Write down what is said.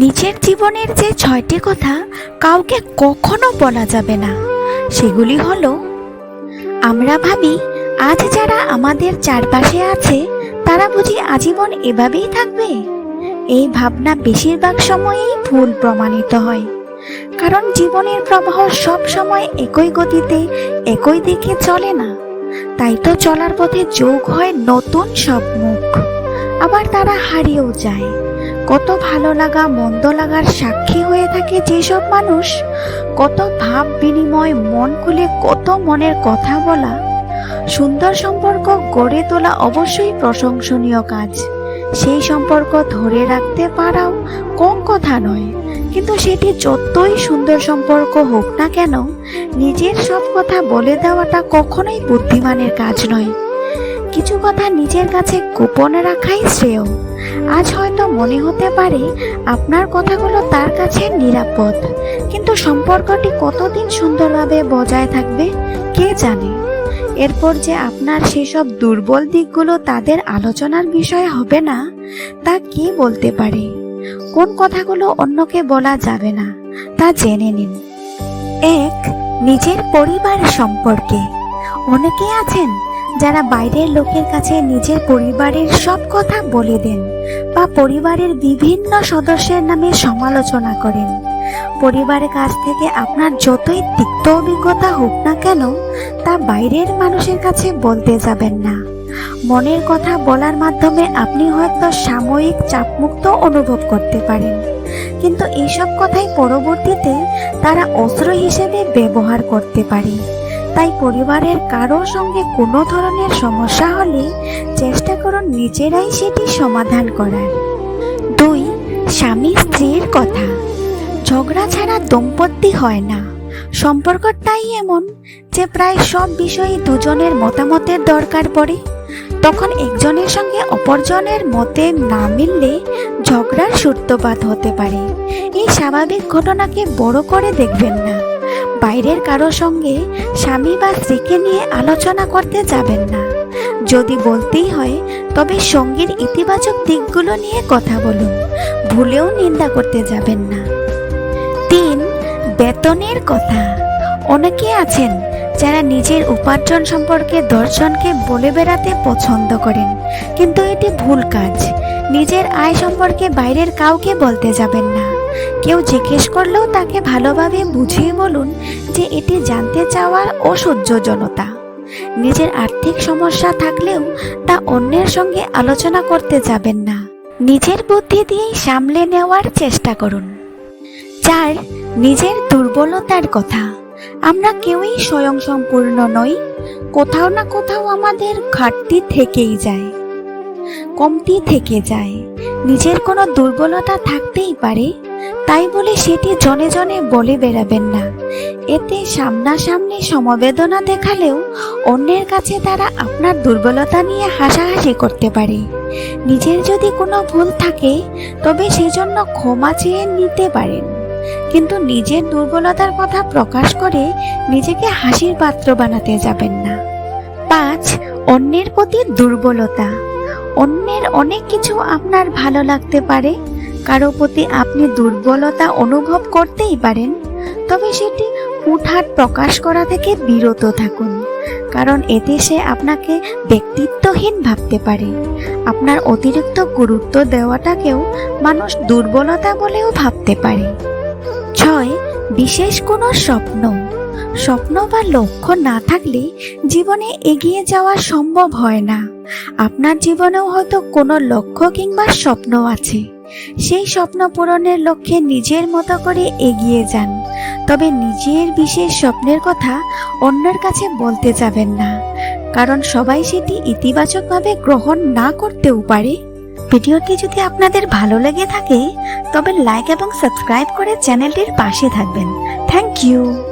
নিজের জীবনের যে ছয়টি কথা কাউকে কখনো বলা যাবে না। সেগুলি হলো, আমরা ভাবি, আজ যারা আমাদের চারপাশে আছে, তারা বুঝি আজীবন এভাবেই থাকবে? এই ভাবনা বেশিরভাগ সময়েই ভুল প্রমাণিত হয়। কারণ জীবনের প্রবাহ সব সময় একই গতিতে, একই দিকে চলে না। তাই তো চলার পথে যোগ হয় নতুন সব মুখ। আবার তারা হারিয়েও যায়। কত ভালো লাগা, মন্দ লাগার সাক্ষী হয়ে থাকে যেসব মানুষ। কত ভাব বিনিময়, মন খুলে কত মনের কথা বলা। সুন্দর সম্পর্ক গড়ে তোলা অবশ্যই প্রশংসনীয় কাজ। সেই সম্পর্ক ধরে রাখতে পারাও কম কথা নয়। কিন্তু সেটি যতই সুন্দর সম্পর্ক হোক না কেন, নিজের সব কথা বলে দেওয়াটা কখনোই বুদ্ধিমানের কাজ নয়। কিছু কথা নিজের কাছে গোপনে রাখাই শ্রেয়। আজ হয়তো মনে হতে পারে আপনার কথাগুলো তার কাছে নিরাপদ, কিন্তু সম্পর্কটি কতদিন সুন্দরভাবে বজায় থাকবে, কে জানে? এরপর যে আপনার সেসব দুর্বল দিকগুলো তাদের আলোচনার বিষয় হবে না, তা কে বলতে পারে? কোন কথাগুলো অন্যকে বলা যাবে না, তা জেনে নিন। এক, নিজের পরিবার সম্পর্কে। অনেকে আছেন যারা বাইরের লোকের কাছে নিজের পরিবারের সব কথা বলে দেন বা পরিবারের বিভিন্ন সদস্যের নামে সমালোচনা করেন, পরিবারের কাছ থেকে আপনার যতই তিক্ত অভিজ্ঞতা হোক না কেন, তা বাইরের মানুষের কাছে বলতে যাবেন না। মনের কথা বলার মাধ্যমে আপনি হয়তো সাময়িক চাপমুক্ত অনুভব করতে পারেন, কিন্তু এইসব কথাই পরবর্তীতে তারা অস্ত্র হিসেবে ব্যবহার করতে পারে। তাই পরিবারের কারোর সঙ্গে কোনো ধরনের সমস্যা হলে চেষ্টা করুন নিজেরাই সেটি সমাধান করার। দুই, স্বামী স্ত্রীর কথা। ঝগড়া ছাড়া দম্পতি হয় না। সম্পর্কটাই এমন যে প্রায় সব বিষয়ে দুজনের মতামতের দরকার পড়ে। তখন একজনের সঙ্গে অপরজনের মতে না মিললে ঝগড়ার সূত্রপাত হতে পারে। এই স্বাভাবিক ঘটনাকে বড় করে দেখবেন না। বাইরের কারও সঙ্গে স্বামী বা স্ত্রীকে নিয়ে আলোচনা করতে যাবেন না। যদি বলতেই হয়, তবে সঙ্গীর ইতিবাচক দিকগুলো নিয়ে কথা বলুন, ভুলেও নিন্দা করতে যাবেন না। তিন, বেতনের কথা। অনেকে আছেন যারা নিজের উপার্জন সম্পর্কে দর্শনকে বলে বেড়াতে পছন্দ করেন, কিন্তু এটি ভুল কাজ। নিজের আয় সম্পর্কে বাইরের কাউকে বলতে যাবেন না। কেউ জিজ্ঞেস করলেও তাকে ভালোভাবে বুঝিয়ে বলুন যে এটি জানতে চাওয়ার অসহ্যজনতা নিজের আর্থিক সমস্যা থাকলেও তা অন্যের সঙ্গে আলোচনা করতে যাবেন না। নিজের বুদ্ধি দিয়েই সামলে নেওয়ার চেষ্টা করুন। চার, নিজের দুর্বলতার কথা। আমরা কেউই স্বয়ংসম্পূর্ণ নই, কোথাও না কোথাও আমাদের ঘাটতি থেকেই যায়। কমতি থেকে যায়। নিজের কোনো দুর্বলতা থাকতেই পারে, তাই বলে সেটি জনে জনে বলে বেড়াবেন না। এতে সামনাসামনি সমবেদনা দেখালেও অন্যের কাছে তারা আপনার দুর্বলতা নিয়ে হাসাহাসি করতে পারে। নিজের যদি কোনো ভুল থাকে, তবে সেজন্য ক্ষমা চেয়ে নিতে পারেন। কিন্তু নিজের দুর্বলতার কথা প্রকাশ করে নিজেকে হাসির পাত্র বানাতে যাবেন না। পাঁচ, অন্যের প্রতি দুর্বলতা। অন্যের অনেক কিছু আপনার ভালো লাগতে পারে। কারও প্রতি আপনি দুর্বলতা অনুভব করতেই পারেন, তবে সেটি হুটহাট প্রকাশ করা থেকে বিরত থাকুন, কারণ এতে সে আপনাকে ব্যক্তিত্বহীন ভাবতে পারে। আপনার অতিরিক্ত গুরুত্ব দেওয়াটাকেও মানুষ দুর্বলতা বলেও ভাবতে পারে। ছয়, বিশেষ কোনো স্বপ্ন। স্বপ্ন বা লক্ষ্য না থাকলে জীবনে এগিয়ে যাওয়া সম্ভব হয় না। আপনার জীবনেও হয়তো কোনো লক্ষ্য কিংবা স্বপ্ন আছে। সেই স্বপ্ন পূরণের লক্ষ্যে নিজের মতো করে এগিয়ে যান। তবে নিজের বিশেষ স্বপ্নের কথা অন্যের কাছে বলতে যাবেন না। কারণ সবাই সেটি ইতিবাচকভাবে গ্রহণ না করতেও পারে। ভিডিওটি যদি আপনাদের ভালো লেগে থাকে, তবে লাইক এবং সাবস্ক্রাইব করে চ্যানেলটির পাশে থাকবেন। Thank you